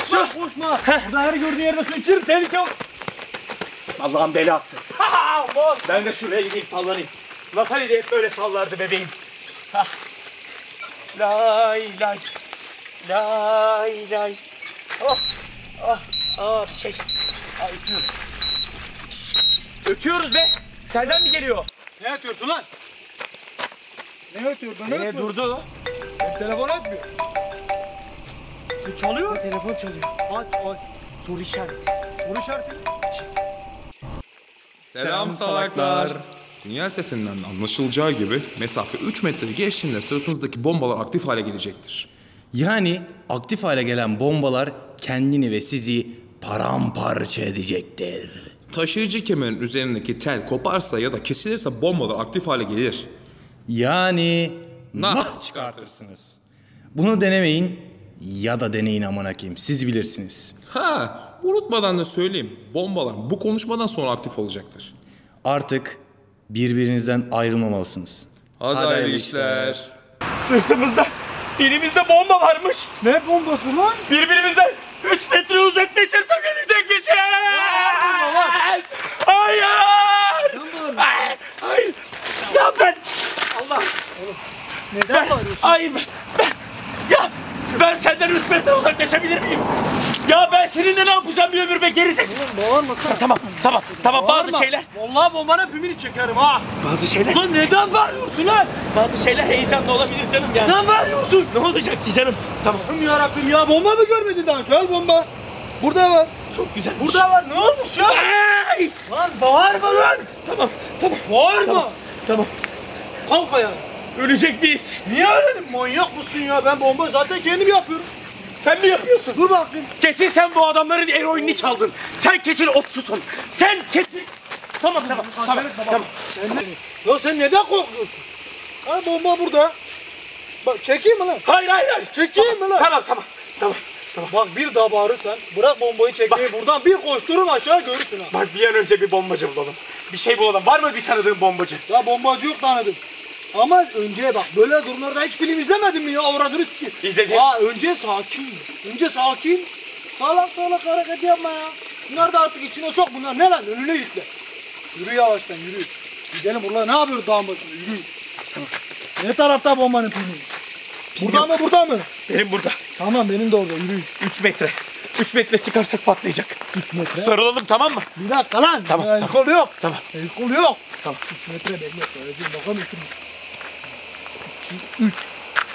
Koşma. Koşma. Burada her gördüğün yerde su içirim. Tehlike yok. Allah'ın belası. Ben de şuraya gideyim sallanayım. Natali de hep böyle sallardı bebeğim. Hah. Lay lay. Lay lay. Oh. Oh. Aa bir şey. Aa ötüyoruz. Ötüyoruz be. Senden mi geliyor? Ne atıyorsun lan? Ne atıyorsun? Ne Ee, atıyorsun? durdu. Telefon atmıyor. Bu çalıyor. Telefon çalıyor. Aç aç. Soru işareti. Soru işareti. Selam salaklar. Sinyal sesinden anlaşılacağı gibi mesafe 3 metre geçtiğinde sırtınızdaki bombalar aktif hale gelecektir. Yani aktif hale gelen bombalar kendini ve sizi paramparça edecektir. Taşıyıcı kemerin üzerindeki tel koparsa ya da kesilirse bombalar aktif hale gelir. Yani Nah nah çıkartırsınız. Bunu denemeyin ya da deneyin aman hakim siz bilirsiniz. Ha, unutmadan da söyleyeyim. Bombalar bu konuşmadan sonra aktif olacaktır. Artık birbirinizden ayrılmamalısınız. Hadi, Hadi hayırlı hayırlı işler. Sırtımızda, elimizde bomba varmış. Ne bombası lan? Birbirimizden 3 metre uzaklaşırsak ölecekmişiz. Hayır. Hayır. Hayır. Ya ben. Allah. Neden Ben, bağırıyorsun? hayır ben, ben senden 3 metre uzaklaşabilir miyim? Ya ben seninle ne yapacağım bir ömür be gerizek. Bağırmasana. Tamam, tamam, tamam bazı Bağırma. şeyler, Vallahi bombanın pimini çekerim ha. bazı şeyler, Ulan neden bağırıyorsun lan? bazı şeyler heyecanlı olabilir canım ya. Neden bağırıyorsun? Ne olacak ki canım? Tamam, Allah'ım yarabbim ya bomba mı görmedin daha önce? Al bomba. Burada var. çok güzel. Burada var. Ne olmuş ya? Ay! Lan bağırma lan. Tamam, tamam, Bağırma. Tamam. tamam. Kalk ayağa. Ölecek miyiz? Niye öyle? Manyak mısın ya? Ben bomba zaten kendim yapıyorum. Sen mi yapıyorsun? Dur bakayım. Kesin sen bu adamların eroinini çaldın. Sen kesin otçusun. Sen kesin... Tamam, tamam, tamam, tamam. Ya sen neden korkuyorsun? Ha bomba burada. Bak çekeyim mi lan? Hayır, hayır, hayır. Çekeyim mi lan? Tamam, tamam, tamam. Bak bir daha bağırırsan bırak bombayı çekmeyi buradan bir koşturun aşağı görürsün ha. Bak bir an önce bir bombacı bulalım. Bir şey bulalım. Var mı bir tanıdığın bombacı? Ya bombacı yok tanıdım. Ama önce bak böyle durumlarda hiç film izlemedin mi ya avradını sikeyim. İzledim. Aa önce sakin. Önce sakin. Salak salak hareket yapma ya. Bunlar da artık içine çok bunlar. Ne lan önüne yükle. Yürü yavaştan yürü. Gidelim buralar ne yapıyoruz dağın başında yürü. Ne tarafta bombanın pimi? Burada mı burada mı? Benim burada. Tamam benim de orada yürü. 3 metre. 3 metre çıkarsak patlayacak. 3 metre. Sarılalım tamam mı? Bir dakika lan. Tamam, El kol yok. Tamam. Kol yok. Tamam. 3 metre bekle. Söyleyeceğim bakalım 2 metre.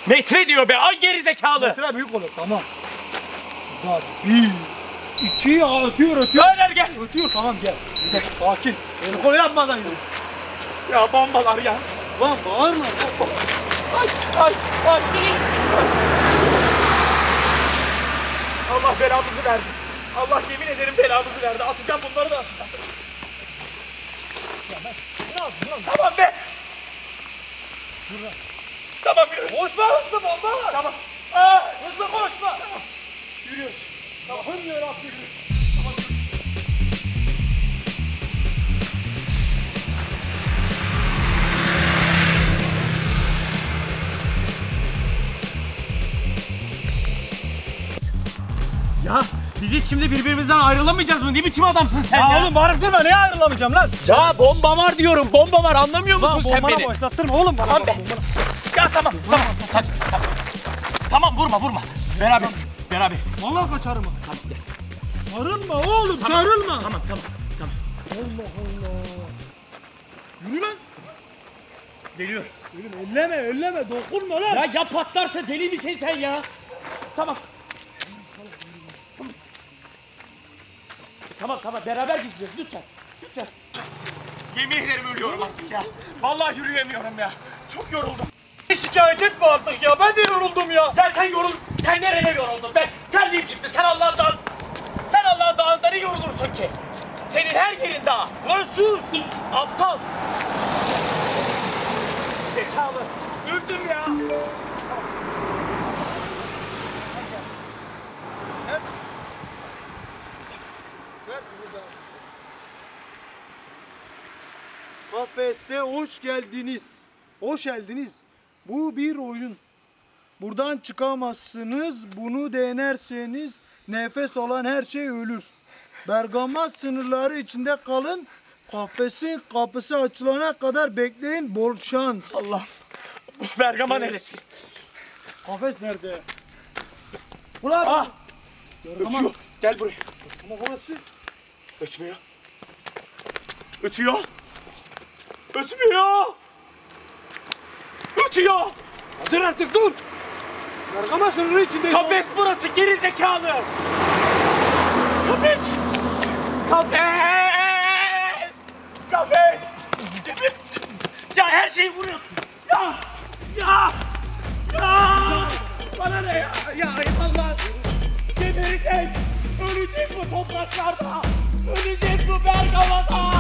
Metre diyor be. Ay geri zekalı. Metre büyük olur tamam. Bir. İki ya ötüyor ötüyor. Öner gel. Ötüyor tamam gel. Gel sakin. El kol yapmadan yürü. Ya bombalar ya. Lan bağırma. Ay ay ay. Allah belamızı verdi. Allah yemin ederim belamızı verdi. Atacağım bunları da atacağım. Tamam be. Tamam yürü. Koşma hızlı bomba var. Tamam. Aa, Hızlı koşma. yürüyoruz. Allah'ım yarabbim. Ya biz şimdi birbirimizden ayrılamayacağız mı? Ne biçim adamsın sen ya? Ya oğlum bağırıp durma neye ayrılamayacağım lan? Ya bomba var diyorum. Bomba var anlamıyor musun Lan sen bombana beni? başlattırma oğlum bana. Tamam be. Ya tamam tamam. Tamam, tamam. Tamam vurma vurma. Beraber. Beraber. Vallahi kaçarım. ha. Sarılma oğlum sarılma. Tamam tamam. Tamam. Allah Allah. Yürü lan. Geliyor. Yürü elleme elleme dokunma lan. Ya ya patlarsa deli misin sen ya? Tamam. Tamam tamam beraber gideceğiz lütfen. Lütfen. Yemin ederim ölüyorum artık ya. Vallahi yürüyemiyorum ya. Çok yoruldum. Şikayet etme artık ya ben de yoruldum ya. Ya sen yorul, sen nereye yoruldun be? Terliğim çıktı, sen Allah'ın dağın... Sen Allah'ın dağında ne yorulursun ki? Senin her yerin dağ. Lan sus. Aptal. Zekalı. Öldüm ya. Ver bunu da. Kafese hoş geldiniz. Hoş geldiniz. Bu bir oyun. Buradan çıkamazsınız. Bunu denerseniz Nefes olan her şey ölür. Bergama sınırları içinde kalın. Kafesin kapısı açılana kadar bekleyin. Bol şans. Allah. Bergama neresi? Kafes nerede? Ulan! Ah! Bergama. Ötüyor. Gel buraya. Ama burası. Ötmüyor. Ötüyor. Ötmüyor. Ötüyor. Dur artık dur. Bergama sınırı içinde. Kafes burası geri zekalı. Kafes. Kafes. Kafes. Ya her şeyi vuruyorsun. Ya. Ya. Ya. Bana ne ya? Ya eyvallah. Gebereceğiz. Öleceğiz bu topraklarda. Öleceğiz bu Bergama'da.